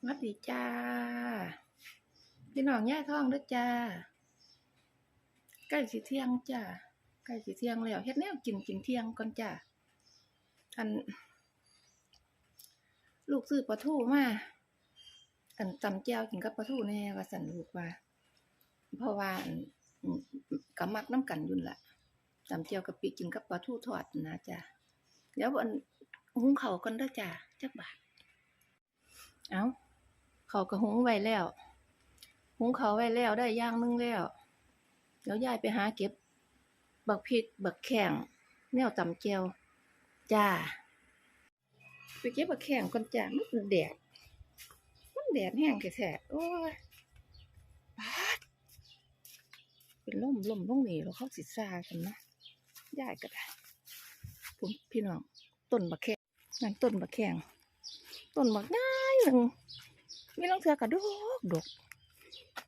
สวัสดีจ้า พี่น้องย่ท้องด้อจ้า ใกล้สิเที่ยงจ้า ใกล้สิเที่ยงแล้วเฮ็ดแนวกินกินเที่ยงก่อนจ้าอัน ลูกซื้อปลาทูมาอันจำแจ้วกินกับปลาทูแน่ว่าสันลูกว่า เพราะว่าอัมกำมักน้ำกันยุ่นละจำแจ้วกะปิกินกับปลาทูทอดนะจ้าเดี๋ยวอันหุงเขาก่อนด้อจ้าจักบาทเอา เขาก็หุงไว้แล้ว หุงเขาไว้แล้วได้ย่างนึงแล้วเดี๋ยวยายไปหาเก็บ บักพริกบักแข้งแนวตำแจวจ้า ไปเก็บบักแข้งก่อนจ้ามันแดดมันแดดแห้งแท้ๆโอ้ยปาดเป็นล่มล่มลงนี่แล้วเข้าสิซากันนะยายก็ได้ผมพี่น้องต้นบักแข้งนั่นต้นบักแข้งต้นบักง่ายหนึ่ง มีลังเทือกระดกดก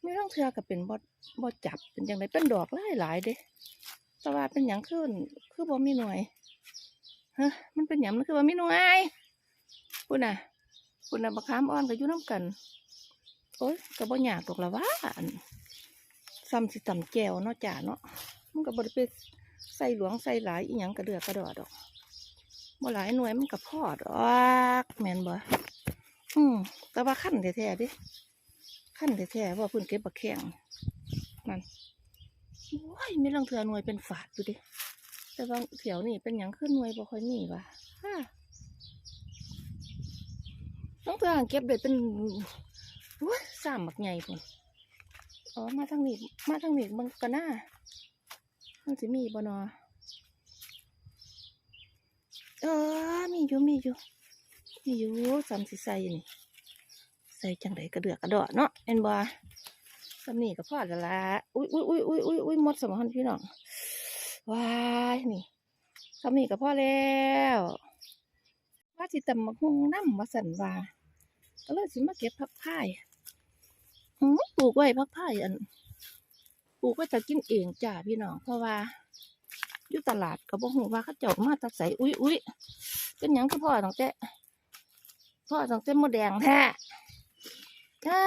มีลังเทือก็เป็นบ่บ่จับเป็นจังไดเป็นดอกหลายหลายเด้แต่ว่าเป็นหยังขึ้นคือบ่มีหน่วยฮะมันเป็นหยังมันคือบ่มีหน่วยพุ่นน่ะพุ่นน่ะบักขามอ่อนก็อยู่น้ำกันโอ้ยก็บ่ยากดอกละว่าซ้ำสิตำแจวเนาะจ้าเนาะมันก็บ่ได้ไปใส่หลวงใส่หลายอีหยังกระเดือกกระดอดอกบ่หลายหน่วยมันก็พอดอกแมนบ่ อืมแต่ว่าขั้นแท้ๆดิขั้นแท้ๆว่าพิ่นเก็บบักแข้งมันโอ้ยมีลังเทือหน่วยเป็นฝาดอยู่เดิแต่ว่าแถวนี้เป็นหยังขึ้นหน่วยบ่ค่อยมีว่ะฮ่าลังเทือเก็บได้เป็นโอ้ยสามบักใหญ่พุ่นอ๋อมาทางนี้มาทางนี้มันก็น่ามันสิมีบ่นอเออมีอยู่มีอยู่ มีอยู่สามสิใส่นี่ใส่จังไดกระเดือกกระดอเนาะเอ็นบ่สำนี่ก็พอแล้วละอุ้ยอุ้ยอุ้ยอุ้ยอุ้ยอุ้ยหมดสมองพี่น้องว้ายนี่สำนี่ก็พอแล้วว่าสิตำมักฮุงน้ำมาสันว่าก็เลยสิมาเก็บผักพายอือปลูกไว้ผักพายอันปลูกไว้จะกินเองจ้าพี่น้องเพราะว่าอยู่ตลาดก็บ่ฮู้ว่าเขาเจ้ามาตักใสอุ้ยอุ้ยเป็นยังคือพ่อตั้งแต่ พ่อตั้งแต่มดแดงแท้ใช่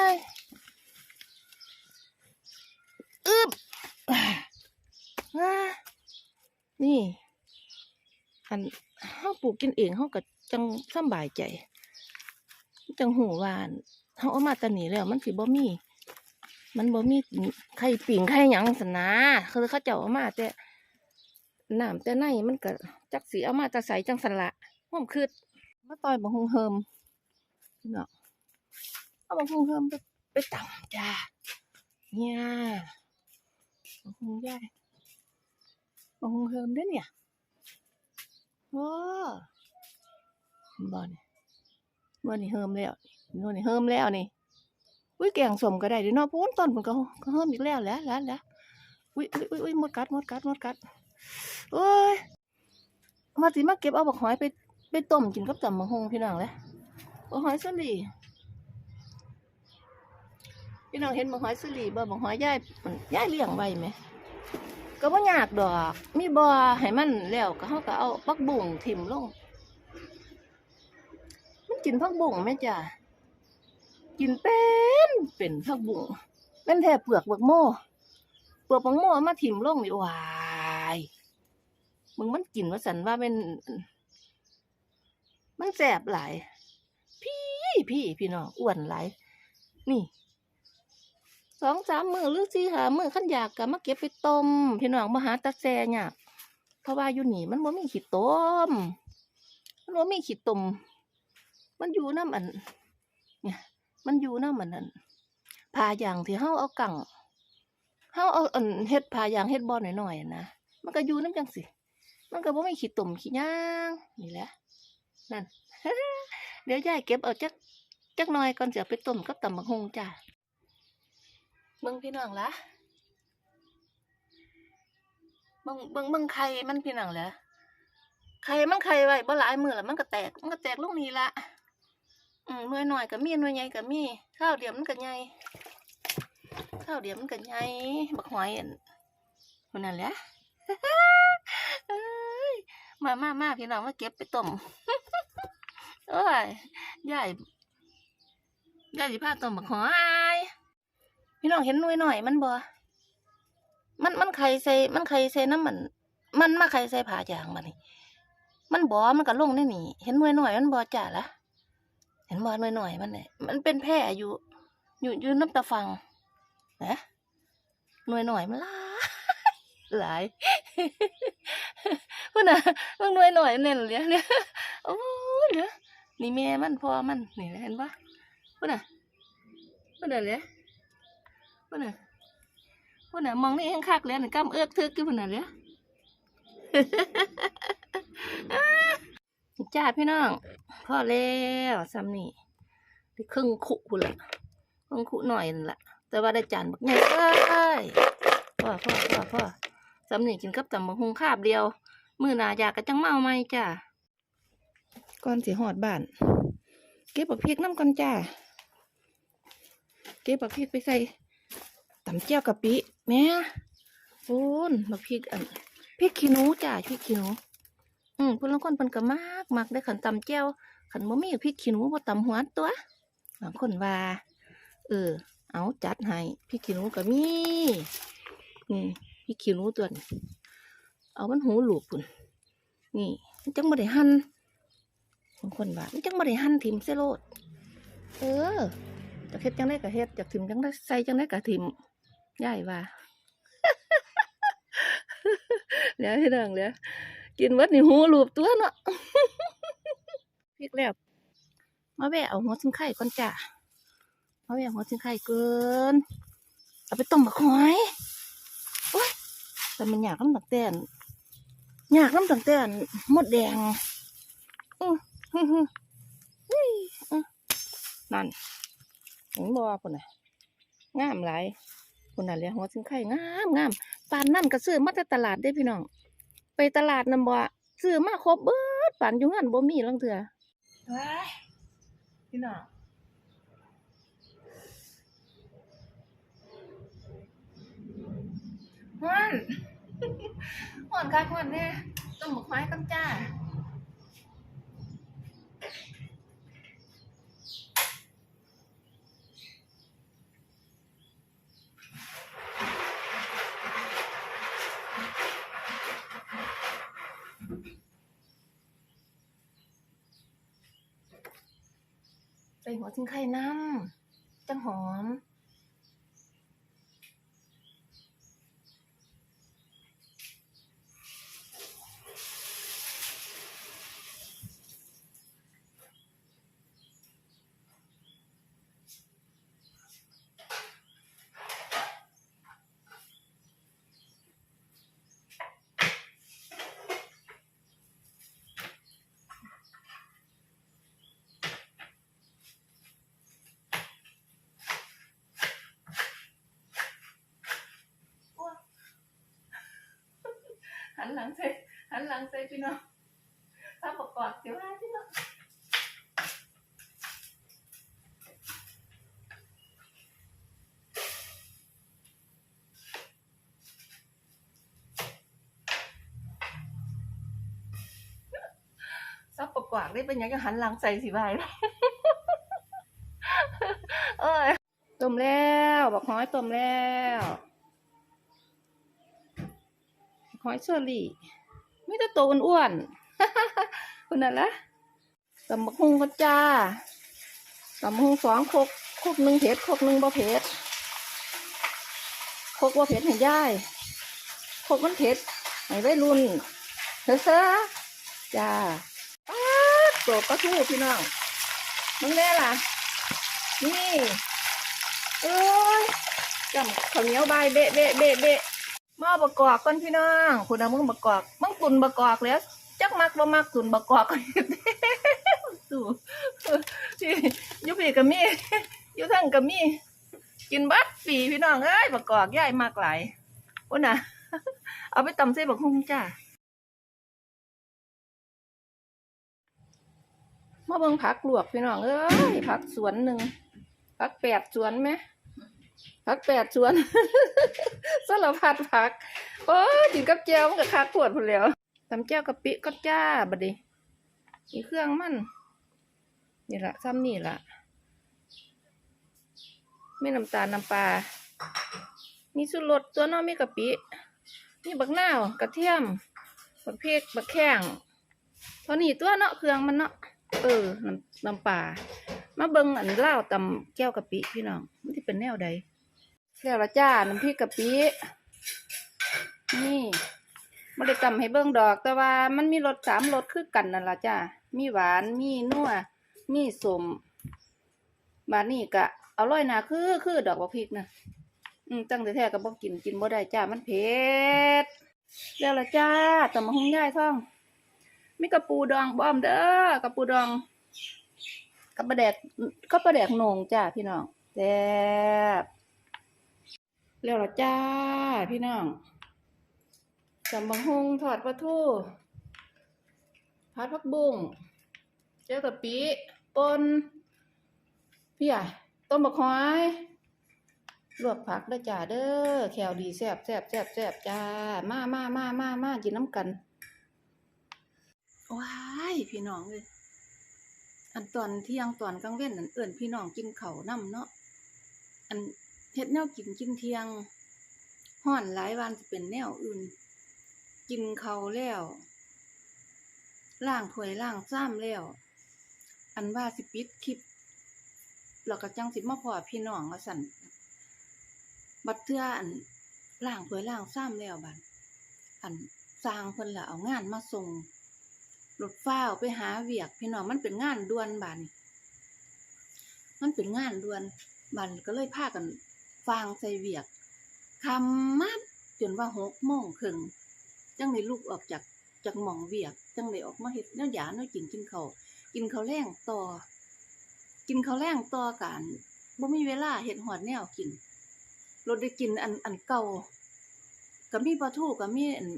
อึบนี่ อันเฮาปลูกกินเองเฮาก็จังสบายใจ จังหูวานเฮาเอามาตะนี้แล้ว มันสิบ่มี มันบ่มีไข่ปิ่งไข่หยังสนนะคือเขาเจ้าเอามาแต่น้ำแต่ในมันก็จักสีเอามาแตะใสจังสละห่วมคืดมาต่อยบังฮุงเฮิม เนาะเอาบังฮุงเฮิมไปไปตำจ้าเนี่ยบังฮุงย่ายบังฮุงเฮิมด้วยเนี่ยโอ้บ่นี่บ่นี่เฮิมแล้วบ่นี่เฮิมแล้วนี่อุ้ยแกงสมก็ได้เดิเนาะพูนต้นมันก็ก็เฮิมอีกแล้วแหล้วแล้วแล้วอุ้ยอุ้ยอุ้ยหมดกัดหมดกัดหมดกัดโอ้ยมาสิมาเก็บเอาบักหอยไปไปต้มกินกับตำบักฮงพี่น้องเลย บักหอยสลีพี่น้องเห็นบักหอยสลีบ่บักหอยย่ายย่ายเลี้ยงไว้ไหมก็บ่ยากดอก มีบ่อให้มันแล้วก็เฮาก็เอาปักบุ้งถิ่มลง มันกินผักบุ้งแม่จ้ะกินเป็นเป็นผักบุ้งเป็นแท้เปลือกบักโม่เปลือกบักโม่มาถิ่มลงนี่วายมึงมันกินว่าสันว่าเป็น มันแสบหลาย พี่พี่พี่น้องอ้วนหลายนี่สองสามมือหรือสี่หามือขั้นอยากกะมาเก็บไปต้มพี่น้องมาหาตาแซเนี่ยากเพราะว่าอยู่นี่มันบ่มีขี้ต้มมันบ่มีขี้ต้มมันอยู่น้ำอันเนี่ยมันอยู่น้ำอันนั้นพาอย่างที่เฮาเอากังเฮาเอาอันเฮ็ดพาอย่างเฮ็ดบ่อหน่อยๆนะมันก็อยู่น้ำจังสิมันก็บ่มีขี้ตุ่มขี้ย่างนี่แหละนั่นเดี๋ยวยายเก็บเอาจัก จักหน่อยก่อนจะเอาไปต้มกับตำบักฮงจ้าเบิ่งพี่น้องละเบิ่งเบิ่งเบิ่งไข่มันพี่น้องละไข่มันไข่ไว้บ่หลายมือแล้วมันก็แตก มันก็แตกลงนี่ละอืมหน่วยน้อยก็มีหน่วยใหญ่ก็มีข้าวเดียวมันก็ใหญ่ข้าวเดียวมันก็ใหญ่บักหอยอันมันนั่นแหละเอ้ยมามามาพี่น้องมาเก็บไปต้มโอ้ยยาย ยายสิพาต้มบักหอยพี่น้องเห็นหน่วยหน่อยมันบ่ มันมันไข่ใส่ มันไข่ใส่น้ำมัน มันมาไข่ใส่ผ้ายางมานี่มันบ่ มันก็ลงได้นี่ เห็นหน่วยหน่อยมันบ่จ้าละเห็นบ่หน่วยหน่อยมันเนี่ยมันเป็นแพร่อยู่ อยู่อยู่น้ำตาฟังนะหน่วยหน่อยมันหลาหลายเพิ่นน่ะเพิ่งหน่วยหน่อยเนี่ยเลยเนี่ยโอ้ยเนี่ยนี่แม่มันพ่อมันนี่เห็นปะ พิ่นน่ะพิ่นน่ะเลยพิ่นน่ะพิ่นน่ะมองนี่แห้งคักเลยนี่กำเอื้อกทึกอยู่พิ่นน่ะเลยจ้าพี่น้องพ่อแล้วซ้ำนี่ได้ครึ่งคุพุ่นละครึ่งคุหน่อยนั่นละแต่ว่าได้จานบักใหญ่เอ้ยพ่อพ่อพ่อพ่อซ้ำนี่กินกับตำบักหุงคาบเดียว มือหนาอยากก็จังเมาใหมจ้าก่อนสิฮอดบ้าน เก็บบักพริกน้ำก่อนจ้า เก็บบักพริกไปใส่ตำเจียวกะปิแม่ปูนบักพริกอันพริกขี้หนูจ้าพริกขี้หนูอืมเพิ่นลางคนเพิ่นก็มักมักได้ขันตำแจ่วขันบ่มีพริกขี้หนูบ่ตำหัวตัวบางคนว่าเออ เอาจัดให้พริกขี้หนูก็มีนี่พริกขี้หนูตัวนี้เอามันหูหลูบพุ่นนี่จังบ่ได้หั่นบางคนว่าจังบ่ได้หั่นทิมเสโลดเออ จะเฮ็ดจังได๋ก็เฮ็ดจะทิ่มจังได๋ใส่จังได๋ก็ทิ่มยายว่าแล้วพี่น้องแล้วกินวัดนี่หูรูปตัวเนาะพริกแล้วมาแวะเอาหัวซิงไข่ก่อนจ้ะมาแวะหัวซิงไข่เกินเอาไปต้มบักหอยโอ้ยแต่มันอยากน้ำตังแตนอยากน้ำตังแตนมดแดงอือฮึฮึนั่น เห็นบ่ปุ่นน่ะงามหลายปุ่นน่ะเลี้ยงหัวซิงไข่งามงามปานนั่นก็ซื้อมาแต่ตลาดได้พี่น้อง ไปตลาดนำบ่ซื้อมาครบเบิดปานอยู่งั้นบ่มีลังเถื่อว้ายพี่น้องฮ้อนฮ้อนคักฮ้อนแน่ต้มหมกไม้กันจ้า หัวซิงไข่น้ำจังหอม หันหลังใส่หันหลังใส่พี่น้องถ้าประกอบเดี๋ยวว่าพี่น้องซับประกอบได้เป็นยังก็หันหลังใส่สิบายเอ้ยต้มแล้ว บอกหอยต้มแล้ว หอยเชอรี่ไม่ได้โตวอ้วนๆคนนั้นละตำบักฮุงก็จ้าตำบักฮุงสองคกคกหนึ่งเผ็ดคกหนึ่งบ่เผ็ดคกบ่เผ็ดให้ย่ายคกมันเผ็ดให้ไว้รุ่นเฮ้อจ้าป๊าดโตปลาทูพี่น้องมึงแน่ล่ะ นี่เอ้ยจำข้าวเหนียวใบายเบะเบะเบะเบะ มาเอาประกอบกันพี่น้องคุณเอามึงประกอบมึงตุนประกอบแล้วจักมักบ่มักตุนประกอกันสู่ยุพี่กับมี่ยู่ทั้งกับมี่กินบัดปีพี่น้องเอ้ยประกอบย่ายมากหลายพุ่นน่ะ เอาไปตำเส้นบักฮุ่งจ้ามาเบิ่งผักลวกพี่น้องเอ้ยผักสวนหนึ่งผักแปดสวนไหม ผักแปดสวนสารพัดผักโอ้ยกินกับแจ่วมันก็คักปวดพุ่นแล้วตำแจ่วกะปิก็จ้าบัดนี้อีเครื่องมันนี่ละซ้ำนี่ละมีน้ำตาลน้ำปลามีสุรสตัวเน้อมีกะปิมีบักหนาวกระเทียมบักเพกบักแข้งเท่านี้ตัวเนาะเครื่องมันเนาะเออน้ำน้ำปลามาเบิ่งอันเล่าตำแก้วกะปิพี่น้องมันสิเป็นแนวใด แล้วละจ้าน้ำพริกกะปินี่ไม่ได้ตำให้เบิ่งดอก แต่ว่ามันมีรสสามรสคือกันนั่นละจ้ามีหวานมีนัวมีสมบาดนี้ก็เอาร้อยหนาคือคือดอกบักพริกนะอืมตั้งแต่แท้ก็บ่กินกินบ่ได้จ้ามันเผ็ดแล้วละจ้าตำมะฮุงย่ายท่องมีกระปูดองบ้อมเด้อกระปูดองกับปลาแดกก็ปลาแดกหนงจ้าพี่น้องแซ่บ แล้วละจ้า พี่น้องตำมะฮุ่งทอดปลาทูผัดผักบุ้งเจ้ากะปิปนพี่ใหญ่ต้มบักหอยลวกผักได้อจ้าเด้อแขวดีแซบแซบแซบแซบจ้า มามามามามากินน้ำกัน ว้ายพี่น้องเลยอันตอนเที่ยงตอนกลางเว้นอันเอิ่นพี่น้องกินข้าวนํเนาะอัน เฮ็ดแนวกินกินเที่ยงฮ้อนหลายวันจะเป็นแนวอื่น กินเขาแล้วล้างถ้วยล้างซ้ำแล้ว อันว่าสิปิดคลิปแล้วก็จังสิมาพอพี่น้องว่าสั่นบัดเทื่ออันล่างถ้วยล่างซ้ำแล้วบัดอันสร้างเพิ่นละเอางานมาส่งรถฟ้าไปหาเวียก พี่น้องมันเป็นงานด่วนบัดนี้มันเป็นงานด่วนบัดก็เลยพากัน ฟางใส่เวียกคำมัดจนว่าหกโมงครึ่งจังได้ลุกออกจากจากหม่องเวียก จังได้ออกมาเฮ็ดแนวหยาแนวกินกินเขากินเขาแรงต่อ กินเขาแรงต่อกันบ่มีเวลาเฮ็ดฮอดแนวกินรถได้กินอันอันเก่าก็มีปลาทูก็มีอัน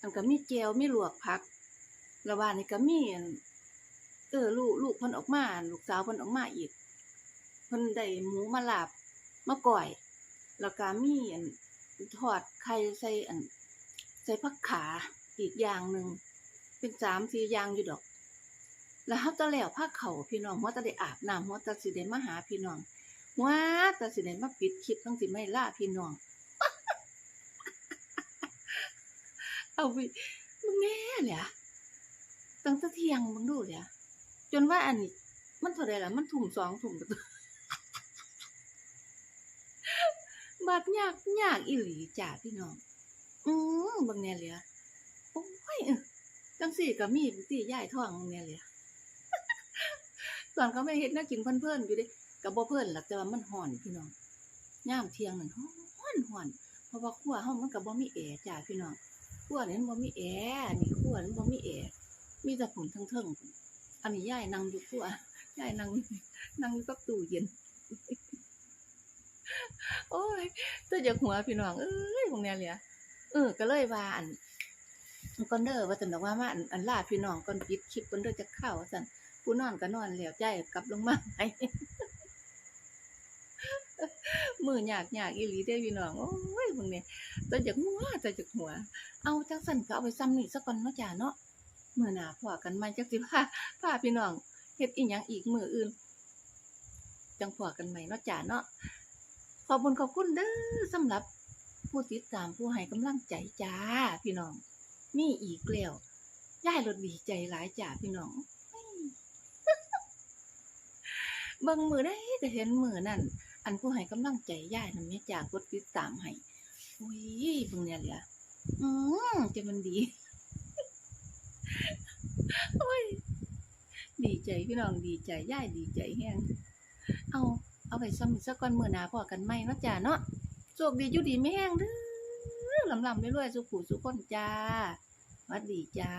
อันก็มีแจวมีลวกผักแล้วว่านี่ก็มีอันเออลูกลูกพิ่นออกมา ลูกสาวพิ่นออกมาอีกพิ่นได้หมูมาลาบ มาก่อย แล้วก็มีอันทอดไข่ใส่อันใส่ผักขาอีกอย่างหนึ่งเป็นสามสี่อย่างอยู่ดอก แล้วเขาจะแล้วผ้าเขาพี่น้องหัวตะได้อาบน้ำหัวตะสิได้มาหาพี่น้องหัวตะสิได้มาปิดคลิปต้องสิไม่ล่าพี่น้องเอาไปมึงแน่เลยอะตั้งแต่เที่ยงมึงดูเลยอะจนว่าอันนี้มันเท่าไรล่ะมันถุ่มสองถุ่มประตูบาดยากยากอีหลีจ้าพี่น้อง อืมบางแน่เลยอะโอ้ยจังสี่ก็มีตีย่ายท้องบางแน่เลยอะตอนเขาไม่เฮ็ดแน่ากินเพิ่นๆอยู่ด้ก็บ่เพิ่นหรอกแต่ว่ามันฮ้อนพี่น้องยามเที่ยงนั่นฮ้อนฮ้อน เพราะว่าครัวเฮามันก็บ่มีแอจ้าพี่น้องครัวนี่มันบ่มีแอนี่ครัวนี่บ่มีแอมีแต่ผุนเทิงๆพุ่นอันนี้ย่ายนั่งอยู่ครัวย่ายนั่งนั่งอยู่กับตู้เย็น โอ้ยเตอจากหัวพี่น้องเอ้ยพวกเนี้ยเลยอะเออก็เลยว่าอันก่อนเด้อว่าจังดอกว่ามาอันอันลาพี่น้องก่อนปิดคลิปก่อนเด้อจะเข้าว่าซั่นผู้นอนก็นอนแล้วใจกลับลงมาให้มือหยากยากอีหลีเด้พี่น้องโอ้ยมึงเนี่ยตัวจากหัวตัวจากหัว เอาจังสั่นก็เอาไปซ้ำนี่ซะก่อนเนาะจ้าเนาะเมื้อหน้าพอกันใหม่จักสิพาพาพี่น้องเฮ็ดอีหยังอีกมืออื่น จังพอกันใหม่เนาะจ้าเนาะ ขอบคุณขอบคุณเด้อสำหรับผู้ติดตามผู้ให้กำลังใจจ้า พี่น้องมีอีกแล้วย่ายรถดีใจหลายจ้าพี่น้องเบิ่งมือได้ก็เห็นมือนั่น อันผู้ให้กำลังใจย่ายนั่นแม่จากกดติดตามให้อุ้ยเบิ่งเนี่ยเลยอะอืมจะมันดีโอ้ยดีใจพี่น้องดีใจย่ายดีใจแฮงเอา เอาไปซ้ำอีกสักก่อนมือหนาพอกันไหมเนาะจ้าเนาะโชคดีอยู่ดีไม่แห้งเด้อลำลำเรื่อยๆสุขุสุขคนจ้าวัดดีจ้า